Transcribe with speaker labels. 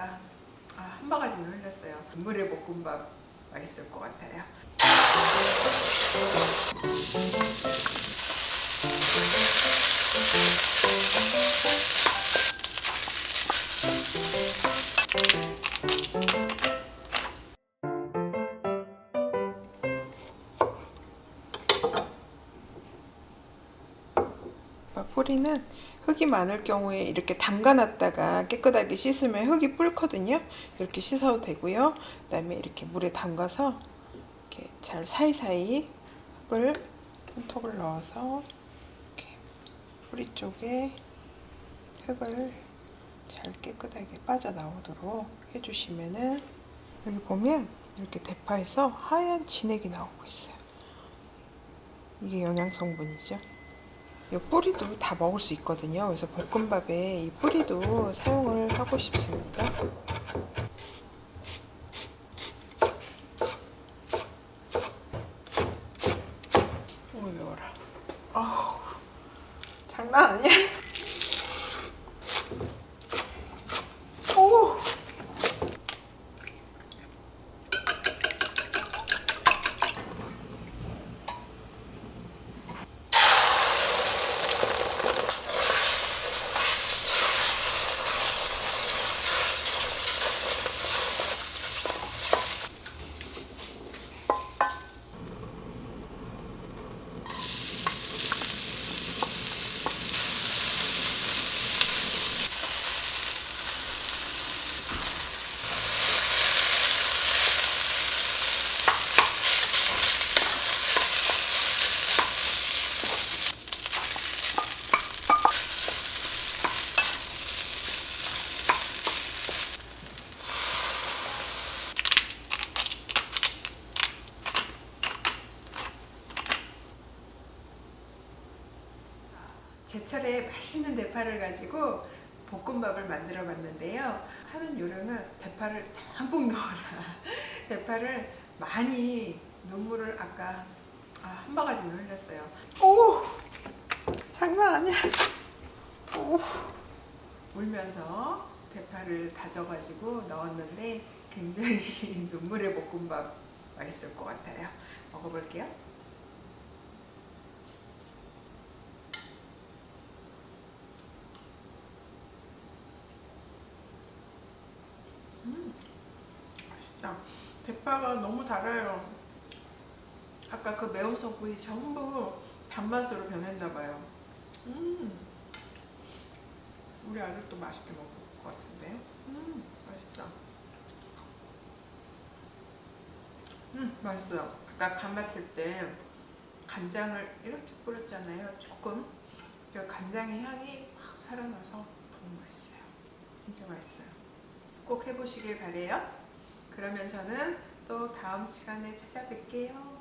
Speaker 1: 아까 아, 한 바가지는 흘렸어요. 물에 볶음밥 맛있을 것 같아요. 뿌리는 흙이 많을 경우에 이렇게 담가놨다가 깨끗하게 씻으면 흙이 불거든요. 이렇게 씻어도 되고요. 그 다음에 이렇게 물에 담가서 이렇게 잘 사이사이 흙을 한 톡을 넣어서 이렇게 뿌리 쪽에 흙을 잘 깨끗하게 빠져나오도록 해주시면은 여기 보면 이렇게 대파에서 하얀 진액이 나오고 있어요. 이게 영양 성분이죠. 이 뿌리도 다 먹을 수 있거든요. 그래서 볶음밥에 이 뿌리도 사용을 하고 싶습니다. 오, 매워라. 아우, 장난 아니야. 오. 제철에 맛있는 대파를 가지고 볶음밥을 만들어 봤는데요. 하는 요령은 대파를 듬뿍 넣어라. 대파를 많이 눈물을 아까 아, 한 바가지는 흘렸어요. 오! 장난 아니야. 오! 울면서 대파를 다져가지고 넣었는데 굉장히 눈물의 볶음밥 맛있을 것 같아요. 먹어볼게요. 음, 맛있다. 대파가 너무 달아요. 아까 그 매운 성분이 전부 단맛으로 변했나 봐요. 음, 우리 아들도 맛있게 먹을 것 같은데요. 음, 맛있다. 음, 맛있어요. 아까 간 맡을 때 간장을 이렇게 뿌렸잖아요. 조금. 그 간장의 향이 확 살아나서 너무 맛있어요. 진짜 맛있어요. 꼭 해보시길 바래요. 그러면 저는 또 다음 시간에 찾아뵐게요.